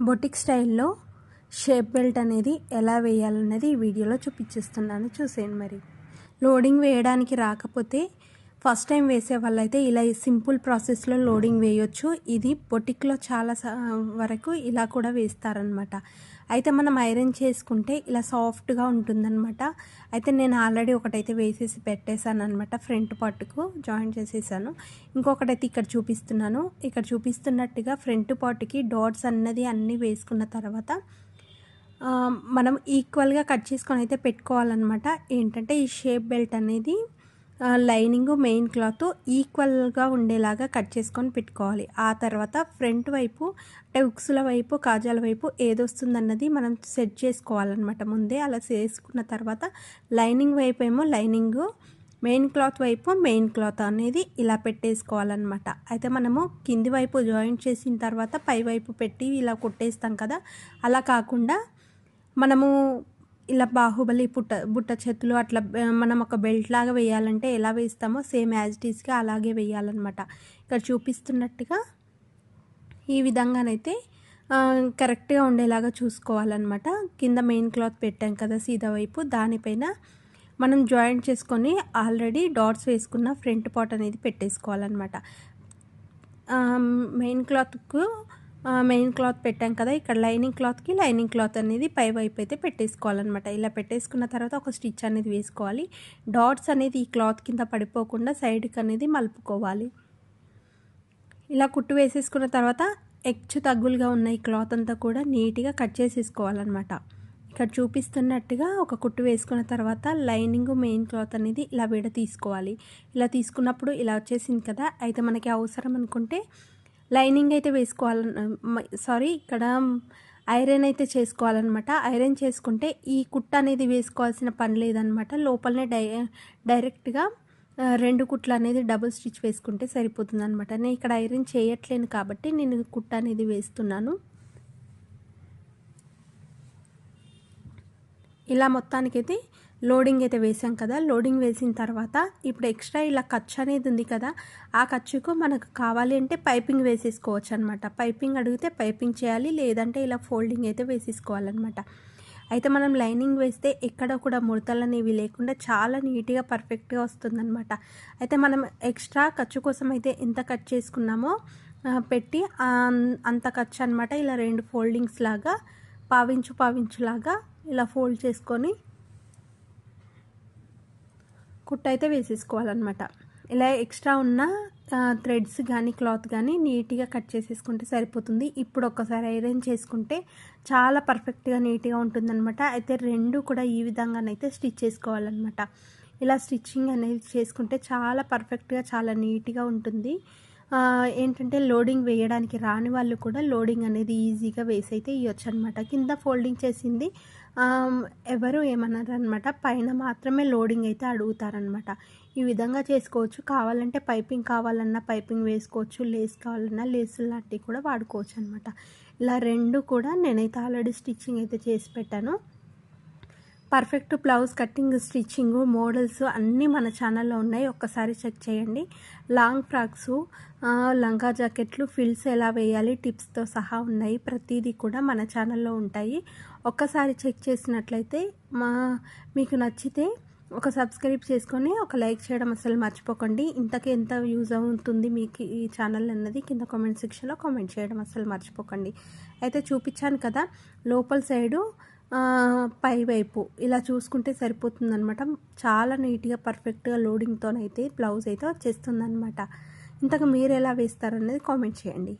Boutique స్టైల్లో shape belt అనేది ఎలా వేయాలన్నది ఈ వీడియోలో చూపించేస్తున్నాను చూసేయండి మరి. లోడింగ్ వేయడానికి రాకపోతే ఫస్ట్ టైం వేసే వాళ్ళైతే ఇలా సింపుల్ ప్రాసెస్లో లోడింగ్ వేయొచ్చు. ఇది బొటిక్లో చాలా వరకు ఇలా కూడా వేస్తారనమాట. అయితే మనం ఐరన్ చేసుకుంటే ఇలా సాఫ్ట్గా ఉంటుందన్నమాట అయితే నేను ఆల్రెడీ ఒకటైతే వేసేసి పెట్టేశాను అనమాట ఫ్రంట్ పార్ట్కు జాయిన్ చేసేసాను. ఇంకొకటైతే ఇక్కడ చూపిస్తున్నాను. ఇక్కడ చూపిస్తున్నట్టుగా ఫ్రంట్ పార్ట్కి డాట్స్ అన్నది అన్నీ వేసుకున్న తర్వాత మనం ఈక్వల్గా కట్ చేసుకొని అయితే పెట్టుకోవాలన్నమాట ఏంటంటే ఈ షేప్ బెల్ట్ అనేది లైనింగ్ మెయిన్ క్లాత్ ఈక్వల్గా ఉండేలాగా కట్ చేసుకొని పెట్టుకోవాలి. ఆ తర్వాత ఫ్రంట్ వైపు అంటే ఉక్సుల వైపు కాజాల వైపు ఏదొస్తుందన్నది మనం సెట్ చేసుకోవాలన్నమాట. ముందే అలా చేసుకున్న తర్వాత లైనింగ్ వైపు ఏమో లైనింగ్ మెయిన్ క్లాత్ వైపు మెయిన్ క్లాత్ అనేది ఇలా పెట్టేసుకోవాలన్నమాట. అయితే మనము కింది వైపు జాయింట్ చేసిన తర్వాత పై వైపు పెట్టి ఇలా కుట్టేస్తాం కదా. అలా కాకుండా మనము ఇలా బాహుబలి పుట్ట బుట్ట చేతులు అట్లా మనం ఒక బెల్ట్ లాగా వేయాలంటే ఎలా వేస్తామో సేమ్ యాజ్ ఇట్ ఈస్గా అలాగే వేయాలన్నమాట. ఇక్కడ చూపిస్తున్నట్టుగా ఈ విధంగానైతే కరెక్ట్గా ఉండేలాగా చూసుకోవాలన్నమాట. కింద మెయిన్ క్లాత్ పెట్టాం కదా సీదా వైపు దానిపైన మనం జాయింట్ చేసుకొని ఆల్రెడీ డాట్స్ వేసుకున్న ఫ్రంట్ పార్ట్ అనేది పెట్టేసుకోవాలన్నమాట. మెయిన్ క్లాత్కు మెయిన్ క్లాత్ పెట్టాం కదా ఇక్కడ లైనింగ్ క్లాత్కి లైనింగ్ క్లాత్ అనేది పై వైపు అయితే పెట్టేసుకోవాలన్నమాట. ఇలా పెట్టేసుకున్న తర్వాత ఒక స్టిచ్ అనేది వేసుకోవాలి. డాట్స్ అనేది ఈ క్లాత్ కింద పడిపోకుండా సైడ్కి అనేది మలుపుకోవాలి. ఇలా కుట్టు వేసేసుకున్న తర్వాత ఎచ్చు తగ్గులుగా ఉన్న ఈ క్లాత్ అంతా కూడా నీట్గా కట్ చేసేసుకోవాలన్నమాట. ఇక్కడ చూపిస్తున్నట్టుగా ఒక కుట్టు వేసుకున్న తర్వాత లైనింగ్ మెయిన్ క్లాత్ అనేది ఇలా విడ తీసుకోవాలి. ఇలా తీసుకున్నప్పుడు ఇలా వచ్చేసింది కదా అయితే మనకి అవసరం అనుకుంటే లైనింగ్ అయితే వేసుకోవాలి సారీ ఇక్కడ ఐరన్ అయితే చేసుకోవాలన్నమాట. ఐరన్ చేసుకుంటే ఈ కుట్ట అనేది వేసుకోవాల్సిన పని లేదనమాట లోపలనే డై డైరెక్ట్గా రెండు కుట్లు అనేది డబుల్ స్టిచ్ వేసుకుంటే సరిపోతుంది అనమాట నేను ఇక్కడ ఐరన్ చేయట్లేను కాబట్టి నేను కుట్ట అనేది వేస్తున్నాను. ఇలా మొత్తానికైతే లోడింగ్ అయితే వేసాం కదా లోడింగ్ వేసిన తర్వాత ఇప్పుడు ఎక్స్ట్రా ఇలా ఖర్చు అనేది ఉంది కదా ఆ ఖర్చుకు మనకు కావాలి అంటే పైపింగ్ వేసేసుకోవచ్చు అనమాట పైపింగ్ అడిగితే పైపింగ్ చేయాలి లేదంటే ఇలా ఫోల్డింగ్ అయితే వేసేసుకోవాలన్నమాట. అయితే మనం లైనింగ్ వేస్తే ఎక్కడ కూడా ముడతలు అనేవి లేకుండా చాలా నీట్గా పర్ఫెక్ట్గా వస్తుందన్నమాట. అయితే మనం ఎక్స్ట్రా ఖర్చు కోసం అయితే ఎంత కట్ చేసుకున్నామో పెట్టి అంత ఖర్చు అనమాట ఇలా రెండు ఫోల్డింగ్స్ లాగా పావించు పావించులాగా ఇలా ఫోల్డ్ చేసుకొని కుట్ట అయితే వేసేసుకోవాలన్నమాట. ఇలా ఎక్స్ట్రా ఉన్న థ్రెడ్స్ కానీ క్లాత్ కానీ నీట్గా కట్ చేసేసుకుంటే సరిపోతుంది. ఇప్పుడు ఒక్కసారి ఐరన్ చేసుకుంటే చాలా పర్ఫెక్ట్గా నీట్గా ఉంటుందన్నమాట. అయితే రెండు కూడా ఈ విధంగానైతే స్టిచ్ చేసుకోవాలన్నమాట. ఇలా స్టిచ్చింగ్ అనేది చేసుకుంటే చాలా పర్ఫెక్ట్గా చాలా నీట్గా ఉంటుంది. ఏంటంటే లోడింగ్ వేయడానికి రాని వాళ్ళు కూడా లోడింగ్ అనేది ఈజీగా వేసి అయితే ఇవ్వచ్చు అనమాట కింద ఫోల్డింగ్ చేసింది ఎవరు ఏమన్నారనమాట పైన మాత్రమే లోడింగ్ అయితే అడుగుతారనమాట ఈ విధంగా చేసుకోవచ్చు. కావాలంటే పైపింగ్ కావాలన్నా పైపింగ్ వేసుకోవచ్చు. లేస్ కావాలన్నా లేసులు లాంటివి కూడా వాడుకోవచ్చు అనమాట ఇలా రెండు కూడా నేనైతే ఆల్రెడీ స్టిచ్చింగ్ అయితే చేసి పెట్టాను. Perfect blouse cutting stitching models అన్నీ మన ఛానల్లో ఉన్నాయి. ఒక్కసారి చెక్ చేయండి. లాంగ్ ఫ్రాక్స్ లంగా జాకెట్లు ఫిల్స్ ఎలా వేయాలి టిప్స్తో సహా ఉన్నాయి. ప్రతిదీ కూడా మన ఛానల్లో ఉంటాయి. ఒక్కసారి చెక్ చేసినట్లయితే మా మీకు నచ్చితే ఒక సబ్స్క్రైబ్ చేసుకొని ఒక లైక్ చేయడం అసలు మర్చిపోకండి. ఇంతకి ఎంత యూజ్ అవుతుంది మీకు ఈ ఛానల్ అన్నది కింద కామెంట్ సెక్షన్లో కామెంట్ చేయడం అసలు మర్చిపోకండి. అయితే చూపించాను కదా లోపల సైడు పైవైపు పై వైపు ఇలా చూసుకుంటే సరిపోతుందనమాట చాలా నీట్గా పర్ఫెక్ట్గా లోడింగ్తోనైతే బ్లౌజ్ అయితే వచ్చేస్తుందనమాట ఇంతకు మీరు ఎలా వేస్తారనేది కామెంట్ చేయండి.